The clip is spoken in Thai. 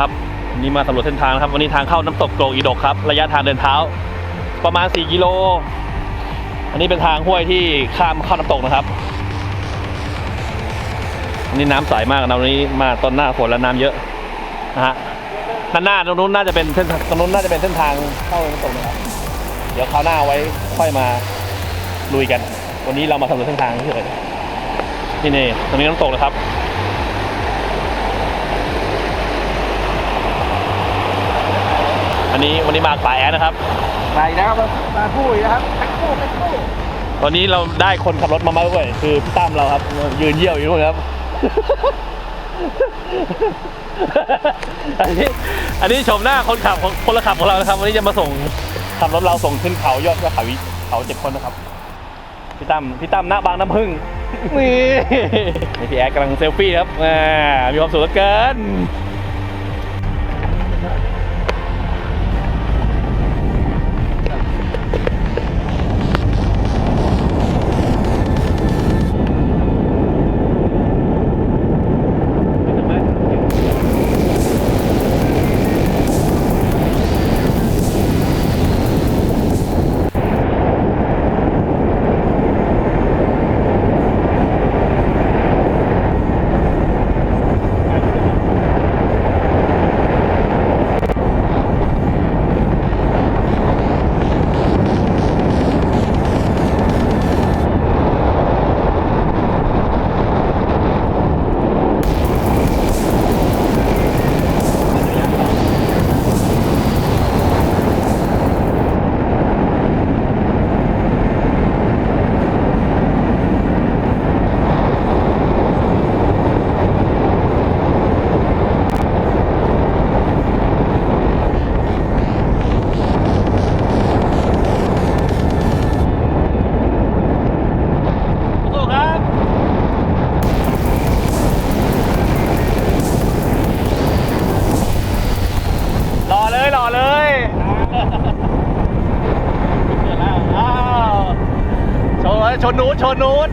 ครับวันนี่มาสำรวจเส้นทางนะครับ วันนี้ทางเข้าน้ำตกโกงอีดกครับ ระยะทางเดินเท้า ประมาณ 4 กิโล อันนี้เป็นทางห้วยที่ข้ามเข้าน้ำตกนะครับอันนี้น้ำใสมากนะวันนี้มาตอนหน้าฝนแล้วน้ำเยอะนะฮะด้านหน้าตรงนู้นน่าจะเป็นเส้นตรงนู้นน่าจะเป็นเส้นทางเข้าน้ำตกนะครับ เดี๋ยวคราวหน้าไว้ค่อยมาลุยกัน วันนี้เรามาสำรวจเส้นทางเฉยๆนี่นี่ตรงนี้น้ำตกนะครับ อันนี้วันนี้มาสายแอดนะครับไปนะครับมาพูดนะครับแท็กคู่แท็กคู่วันนี้เราได้คนขับรถมามาด้วยคือพี่ตั้มเราครับ ยืนเยี่ยวอยู่นู่นครับ อันนี้อันนี้ชมหน้าคนขับของคนละขับของเรานะครับ วันนี้จะมาส่งขับรถเราส่งขึ้นเขายอดยอดเขาวิเขาเจ็ดคนนะครับพี่ตั้มพี่ตั้มหน้าบางน้ำพึ่งนี่นี่พี่แอดกำลังเซลฟี่ครับอ่ามีความสุขเหลือเกิน ชนนู้นชนนู้น